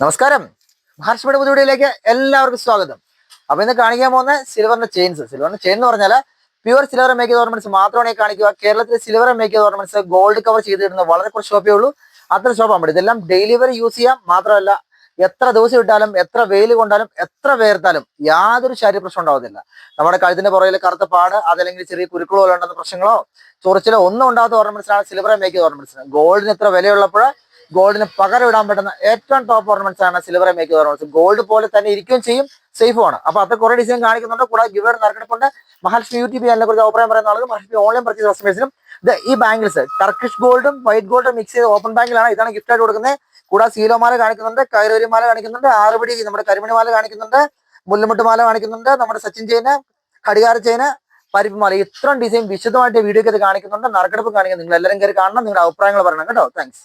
നമസ്കാരം. മഹർഷിയുടെ പുതുവീഡിയോയിലേക്ക് എല്ലാവർക്കും സ്വാഗതം. അപ്പൊ ഇന്ന് കാണിക്കാൻ പോകുന്ന സിൽവറിന്റെ ചെയിൻസ് സിൽവറിന്റെ ചെയിൻ എന്ന് പറഞ്ഞാൽ പ്യുവർ സിൽവർ മേക്ക് ഓർണമെന്റ്സ് മാത്രമാണ് കാണിക്കുക. കേരളത്തിലെ silver make ornaments gold cover ചെയ്തിരുന്ന വളരെ കുറച്ച് ഷോപ്പേ ഉള്ളൂ. അത്ര ഷോപ്പാണ് പറ്റും ഇതെല്ലാം ഡെയിലി വരെ യൂസ് ചെയ്യാം. മാത്രമല്ല എത്ര ദിവസം ഇട്ടാലും എത്ര വെയിൽ കൊണ്ടാലും എത്ര വേർത്താലും യാതൊരു ശാരീരിക പ്രശ്നം നമ്മുടെ കഴുത്തിന്റെ പുറകിൽ കറുത്ത പാട് അതല്ലെങ്കിൽ ചെറിയ കുരുക്കളോ ഉണ്ടെന്ന പ്രശ്നങ്ങളോ ചൊറിച്ചിലോ ഒന്നും ഉണ്ടാകാത്ത ഓർണമെന്റ്സ് ആണ് സിൽവർ മേക്ക് ഓർണമെന്റ്സ് ഗോൾഡിന് എത്ര വിലയുള്ളപ്പോൾ ഗോൾഡിന് പകരം ഇടാൻ പറ്റുന്ന ഏറ്റവും ടോപ്പ് ഓർണമെന്റ്സ് ആണ് സിൽവർ മേക്ക് ഓർണമെന്റ്സ് ഗോൾഡ് പോലെ തന്നെ ഇരിക്കുകയും ചെയ്യും സേഫ് ആണ് അപ്പൊ അത് കുറെ ഡിസൈൻ കാണിക്കുന്നുണ്ട്. കൂടാതെ ഗിവേഡ് നറുക്കെടുപ്പുണ്ട്. മഹാലക്ഷ്മി യൂട്യൂബ് ചാനലിനെ കുറിച്ച് അഭിപ്രായം പറയുന്ന ആളുകൾ മഹാലക്ഷ്മി ഓൺലൈൻ പർച്ചേസ് കസ്റ്റമേഴ്സിനും ഈ ബാങ്കിൽസ് ടർക്കിഷ് ഗോൾഡും വൈറ്റ് ഗോൾഡും മിക്സ് ചെയ്ത് ഓപ്പൺ ബാങ്കിലാണ് ഇതാണ് ഗിഫ്റ്റ് ആയിട്ട് കൊടുക്കുന്നത്. കൂടാതെ സീലോമാല കാണിക്കുന്നുണ്ട് കൈറോരി മാല കാണിക്കുന്നുണ്ട് ആറുപടി നമ്മുടെ കരിമണി മാല കാണിക്കുന്നുണ്ട് മുല്ലമുട്ട് മാല കാണിക്കുന്നുണ്ട് നമ്മുടെ സച്ചിൻ ചെയിന് കടികാര ചെയിന് പരിപ്പ് മാല. ഇത്രയും ഡിസൈൻ വിശദമായിട്ട് വീഡിയോ ഒക്കെ കാണിക്കുന്നുണ്ട്. നറുക്കെടുപ്പ് കാണിക്കുന്നത് നിങ്ങൾ എല്ലാവരും കയറി കാണണം. നിങ്ങളുടെ അഭിപ്രായങ്ങൾ പറയണം. കേട്ടോ. താങ്ക്സ്